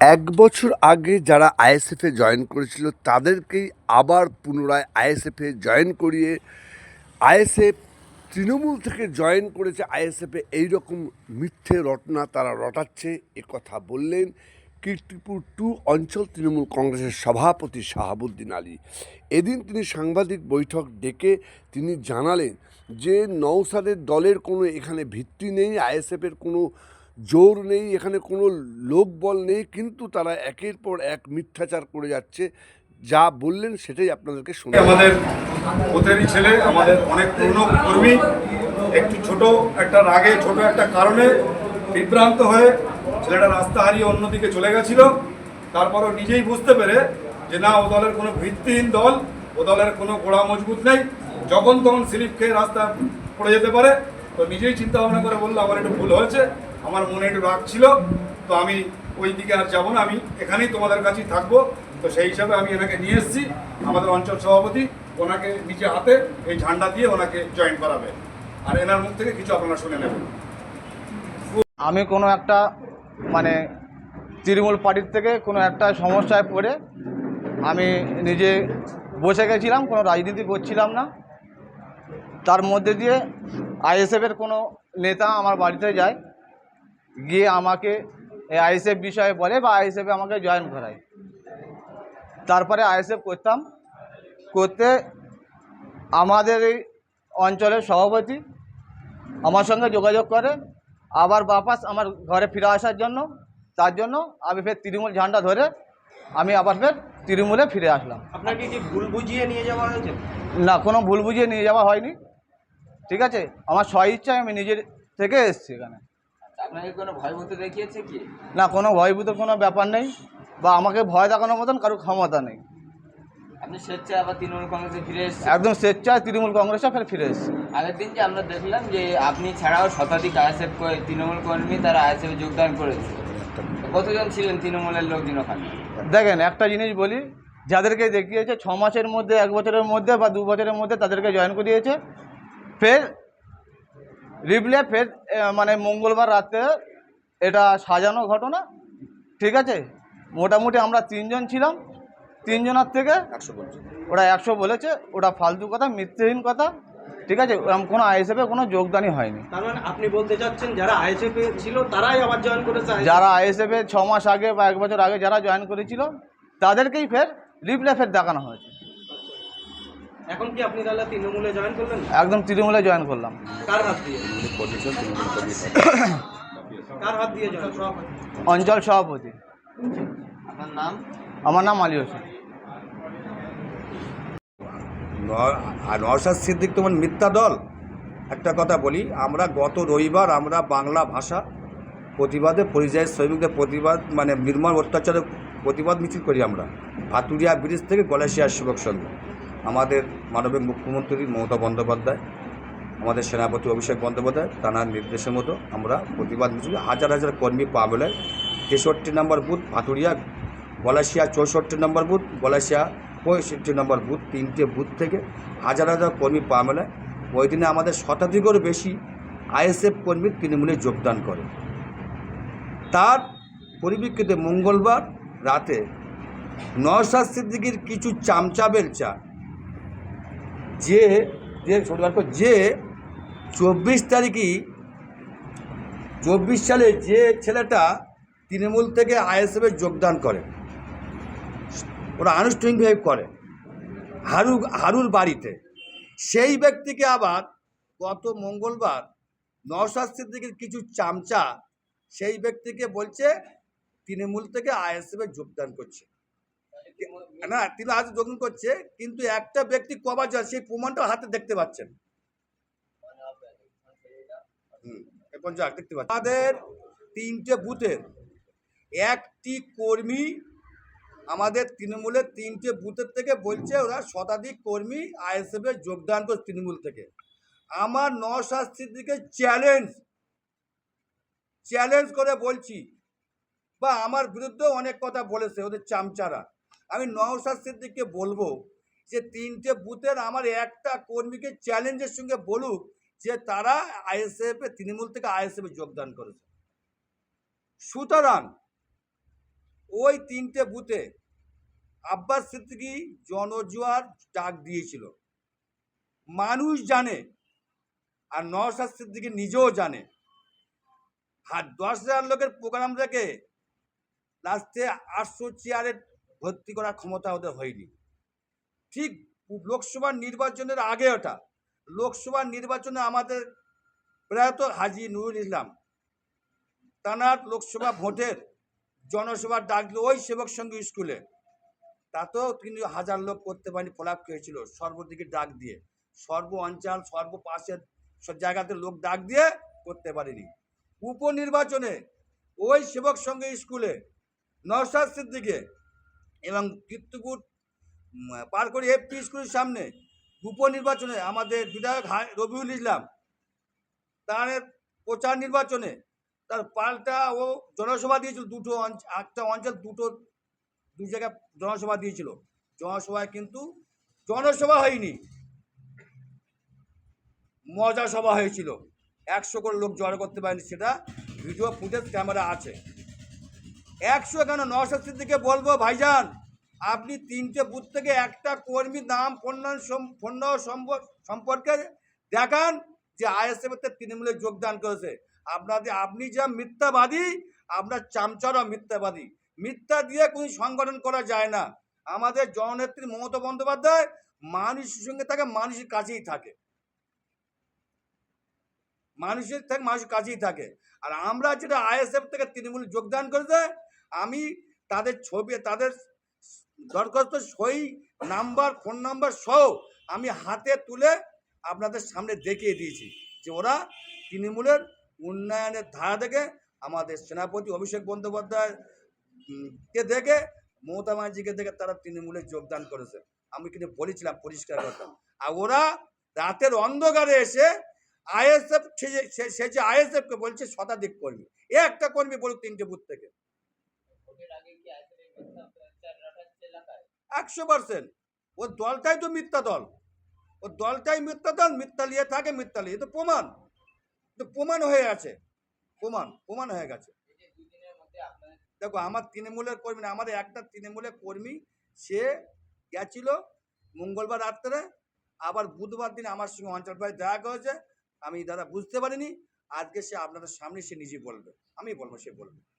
এক বছর আগে যারা আইএসএফে জয়েন করেছিল, তাদেরকেই আবার পুনরায় আইএসএফে জয়েন করিয়ে আইএসএফ তৃণমূল থেকে জয়েন করেছে। আইএসএফে এইরকম মিথ্যে রটনা তারা রটাচ্ছে, এ কথা বললেন কীর্তিপুর টু অঞ্চল তৃণমূল কংগ্রেসের সভাপতি শাহাবুদ্দিন আলী। এদিন তিনি সাংবাদিক বৈঠক ডেকে তিনি জানালেন যে নৌসাদের দলের কোনো এখানে ভিত্তি নেই আইএসএফের কোনো জোর নেই, এখানে কোনো লোকবল নেই, কিন্তু তারা একের পর এক মিথ্যাচার করে যাচ্ছে। যা বললেন সেটাই আপনাদেরকে শুনে আমাদের ওদেরই ছেলে, আমাদের অনেক পুরনো কর্মী, একটু ছোট, একটা রাগে, ছোট একটা কারণে বিভ্রান্ত হয়ে ছেলেটা রাস্তা হারিয়ে অন্যদিকে চলে গেছিল। তারপরও নিজেই বুঝতে পেরে যে না, ও দলের কোনো ভিত্তিহীন দল, ও দলের কোনো গোড়া মজবুত নেই। যখন তখন স্লিপ খেয়ে রাস্তা পড়ে যেতে পারে। তো নিজেই চিন্তা ভাবনা করে বলল, আমার একটু ভুল হয়েছে। আমার মনে একটু রাগ ছিল, তো আমি ওই দিকে আর যাব না, আমি এখানেই তোমাদের কাছেই থাকব। তো সেই হিসাবে আমি এনাকে নিয়ে এসেছি, আমাদের অঞ্চল সভাপতি, ওনাকে নিজে হাতে এই ঝান্ডা দিয়ে ওনাকে জয়েন করাবে। আর এনার মুখ থেকে কিছু আপনারা শুনে নেবেন। আমি কোনো একটা মানে তৃণমূল পার্টির থেকে কোনো একটা সমস্যায় পড়ে আমি নিজে বসে গেছিলাম, কোনো রাজনীতি করছিলাম না। তার মধ্যে দিয়ে আইএসএফের কোনো নেতা আমার বাড়িতে যায় গিয়ে আমাকে এই আইএসএফ বিষয়ে বলে বা আইএসএফে আমাকে জয়েন করায়। তারপরে আইএসএফ করতাম। করতে আমাদের এই অঞ্চলের সভাপতি আমার সঙ্গে যোগাযোগ করে। আবার বাপাস আমার ঘরে ফিরে আসার জন্য তার জন্য আমি ফের তৃণমূল ঝান্ডা ধরে আমি আবার ফের তৃণমূলে ফিরে আসলাম। আপনাকে কি ভুল বুঝিয়ে নিয়ে যাওয়া হয়েছে? না কোনো ভুল বুঝিয়ে নিয়ে যাওয়া হয়নি। ঠিক আছে? আমার স্ব ইচ্ছায় আমি নিজের থেকে এসেছি এখানে। আপনাকে কোনো ভয়ভূত দেখিয়েছে কি? না কোনো ভয়ভূত কোনো ব্যাপার নেই। বা আমাকে ভয় দেখানোর মতন কারও ক্ষমতা নেই। আপনি স্বেচ্ছায় আবার তৃণমূল কংগ্রেসে ফিরে এসেছেন? একদম স্বেচ্ছায় তৃণমূল কংগ্রেসে ফের ফিরে এসেছি। আগের দিন যে আমরা দেখলাম যে আপনি ছাড়াও শতাধিক আইএসএফ তৃণমূল কর্মী তারা আইএসএফ যোগদান করেছে। কতজন ছিলেন তৃণমূলের লোকজন ওখানে? দেখেন একটা জিনিস বলি যাদেরকে দেখিয়েছে ছ মাসের মধ্যে এক বছরের মধ্যে বা দু বছরের মধ্যে তাদেরকে জয়েন করিয়েছে ফের রিপ্লে ফের মানে মঙ্গলবার রাতে এটা সাজানো ঘটনা ঠিক আছে? মোটামুটি আমরা তিনজন ছিলাম তিনজনের থেকে একশো ওরা একশো বলেছে ওটা ফালতু কথা মিথ্যেহীন কথা ঠিক আছে? ওরকম কোনো আইএসএফে কোনো যোগদানই হয়নি। তার মানে আপনি বলতে চাচ্ছেন যারা আইএসএফ ছিল তারাই আবার জয়েন করেছে যারা আইএসএফে ছ মাস আগে বা এক বছর আগে যারা জয়েন করেছিল তাদেরকেই ফের রিপ্লে ফের দেখানো হয়েছে। এখন কি আপনি তাহলে তৃণমূলে জয়েন করলেন? একদম তৃণমূলে জয়েন করলাম। কার হাত দিয়ে? কার হাত দিয়ে জয়েন অঞ্চল সভাপতি। আপনার নাম? আমার নাম আলী হোসেন। ন- আর নওশাদ সিদ্দিক তোমার মিথ্যা দল? একটা কথা বলি আমরা গত রবিবার আমরা বাংলা ভাষা প্রতিবাদে পরিযায়ী শ্রমিকদের প্রতিবাদ মানে নির্মল অত্যাচারের প্রতিবাদ মিছিল করি আমরা। ভাতুরিয়া ব্রিজ থেকে গলেশিয়া যুবক সংঘ। আমাদের মানবিক মুখ্যমন্ত্রী মমতা বন্দ্যোপাধ্যায়, আমাদের সেনাপতি অভিষেক বন্দ্যোপাধ্যায়, তাঁর নির্দেশের মতো আমরা প্রতিবাদ মিছিল হাজার হাজার কর্মী পা তেষট্টি নম্বর বুথ ভাতুরিয়া বলাশিয়া চৌষট্টি নম্বর বুথ বলাশিয়া পঁয়ষট্টি নম্বর বুথ, তিনটে বুথ থেকে হাজার হাজার কর্মী পা মেলায় ওই দিনে আমাদের শতাধিকেরও বেশি আইএসএফ কর্মী তৃণমূলে যোগদান করে। তার পরিপ্রেক্ষিতে মঙ্গলবার রাতে নওশাদ সিদ্দিকির কিছু চামচা বেলচা যে যে গল্প, যে চব্বিশ তারিখই চব্বিশ সালে যে ছেলেটা তৃণমূল থেকে আইএসএফে যোগদান করে ওরা আনুষ্ঠানিকভাবে করে হারু হারুর বাড়িতে সেই ব্যক্তিকে আবার গত মঙ্গলবার নওশাদ সিদ্দিকের কিছু চামচা সেই ব্যক্তিকে বলছে তৃণমূল থেকে আইএসএফে যোগদান করছে। না তিনি আজ যোগদান করছে, কিন্তু একটা ব্যক্তি কবার যায়, সেই প্রমাণটা হাতে দেখতে পাচ্ছেন। যাক, দেখতে আমাদের তিনটে বুথের একটি কর্মী, আমাদের তৃণমূলের তিনটে বুথের থেকে বলছে ওরা শতাধিক কর্মী আইএসএফে যোগদান করছে তৃণমূল থেকে। আমার নশাস্তির সিদ্দিকে চ্যালেঞ্জ চ্যালেঞ্জ করে বলছি, বা আমার বিরুদ্ধেও অনেক কথা বলেছে ওদের চামচারা। আমি নওশাদ সিদ্দিককে বলব যে তিনটে বুথের আমার একটা কর্মীকে চ্যালেঞ্জের সঙ্গে বলুক যে তারা আইএসএফ তৃণমূল থেকে আইএসএফে যোগদান করেছে। সুতরাং ওই তিনটে বুথে আব্বাস সিদ্দিকি জনজোয়ার ডাক দিয়েছিল। মানুষ জানে আর নওশাদ সিদ্দিকি নিজেও জানে। আর দশ হাজার লোকের প্রোগ্রাম রেখে লাস্টে আটশো চেয়ারে ভর্তি করার ক্ষমতা ওদের হয়নি। ঠিক লোকসভা নির্বাচনের আগে ওটা। লোকসভা নির্বাচনে আমাদের প্রয়াত হাজি নুরুল ইসলাম, তানার লোকসভা ভোটের জনসভার ডাক দিল ওই সেবক সঙ্গী স্কুলে। তাতেও তিনি হাজার লোক করতে পারেনি ফলাপ হয়েছিল সর্বদিকে ডাক দিয়ে। সর্ব অঞ্চল, সর্ব পাশের সব জায়গাতে লোক ডাক দিয়ে করতে পারেনি। উপনির্বাচনে ওই সেবক সঙ্গে স্কুলে নওশাদ সিদ্দিকে এবং উম, পার করে এফপি স্কুলের সামনে উপনির্বাচনে আমাদের বিধায়ক রবিউল ইসলাম তার প্রচার নির্বাচনে তার পাল্টা ও জনসভা দিয়েছিল দুটো একটা অঞ্চল দুটো দু জায়গায় জনসভা দিয়েছিল। জনসভায় কিন্তু জনসভা হয়নি। মজা সভা হয়েছিল। একশো করে লোক জড়ো করতে পারেনি সেটা ভিডিও ফুটেজ ক্যামেরা আছে। একশো কেন? নশো সিদ্দিকে বলব, ভাইজান। আপনি তিনটে বুথ থেকে একটা কর্মীর নাম, ফোন নাম, সম- ফোন নাম্বার সম্প- সম্পর্কে দেখান যে আইএসএফতে তৃণমূলে যোগদান করেছে। আপনাদের, আপনি যা মিথ্যাবাদী আপনার চামচারা মিথ্যাবাদী। মিথ্যা দিয়ে কোনো সংগঠন করা যায় না। আমাদের জননেত্রী মমতা বন্দ্যোপাধ্যায় মানুষের সঙ্গে থাকে, মানুষের কাছেই থাকে। মানুষের থেকে মানুষের কাছেই থাকে। আর আমরা যেটা আইএসএফ থেকে তৃণমূল যোগদান করেছে আমি তাদের ছবি, তাদের দরখাস্ত সই নাম্বার, ফোন নাম্বার সহ আমি হাতে তুলে আপনাদের সামনে দেখিয়ে দিয়েছি যে ওরা তৃণমূলের উন্নয়নের ধারা দেখে আমাদের সেনাপতি অভিষেক বন্দ্যোপাধ্যায় কে দেখে, মমতা ব্যানার্জিকে দেখে তারা তৃণমূলে যোগদান করেছে। আমি কিন্তু বলেছিলাম, পরিষ্কার কথা। আর ওরা রাতের অন্ধকারে এসে আইএসএফ সে যে আইএসএফকে বলছে শতাধিক কর্মী। এ একটা কর্মী বলুক তিনটে বুথ থেকে ভোটের আগে কি আইএসএফ এর মিথ্যা প্রচার রটাচ্ছে এলাকায় একশো পার্সেন্ট। ওর দলটাই তো মিথ্যা দল। ওর দলটাই মিথ্যা দল, মিথ্যা নিয়ে থাকে, মিথ্যা নিয়ে তো প্রমাণ। তো প্রমাণ হয়ে আছে প্রমাণ প্রমাণ হয়ে গেছে। দেখো, আমার তৃণমূলের কর্মী না, আমাদের একটা তৃণমূলের কর্মী, সে গেছিল মঙ্গলবার রাত্রে, আবার বুধবার দিন আমার সঙ্গে অঞ্চল ভাই দেখা করেছে। আমি দাদা বুঝতে পারিনি। আজকে সে আপনাদের সামনে সে নিজে বলবে। আমি বলব, সে বলবে।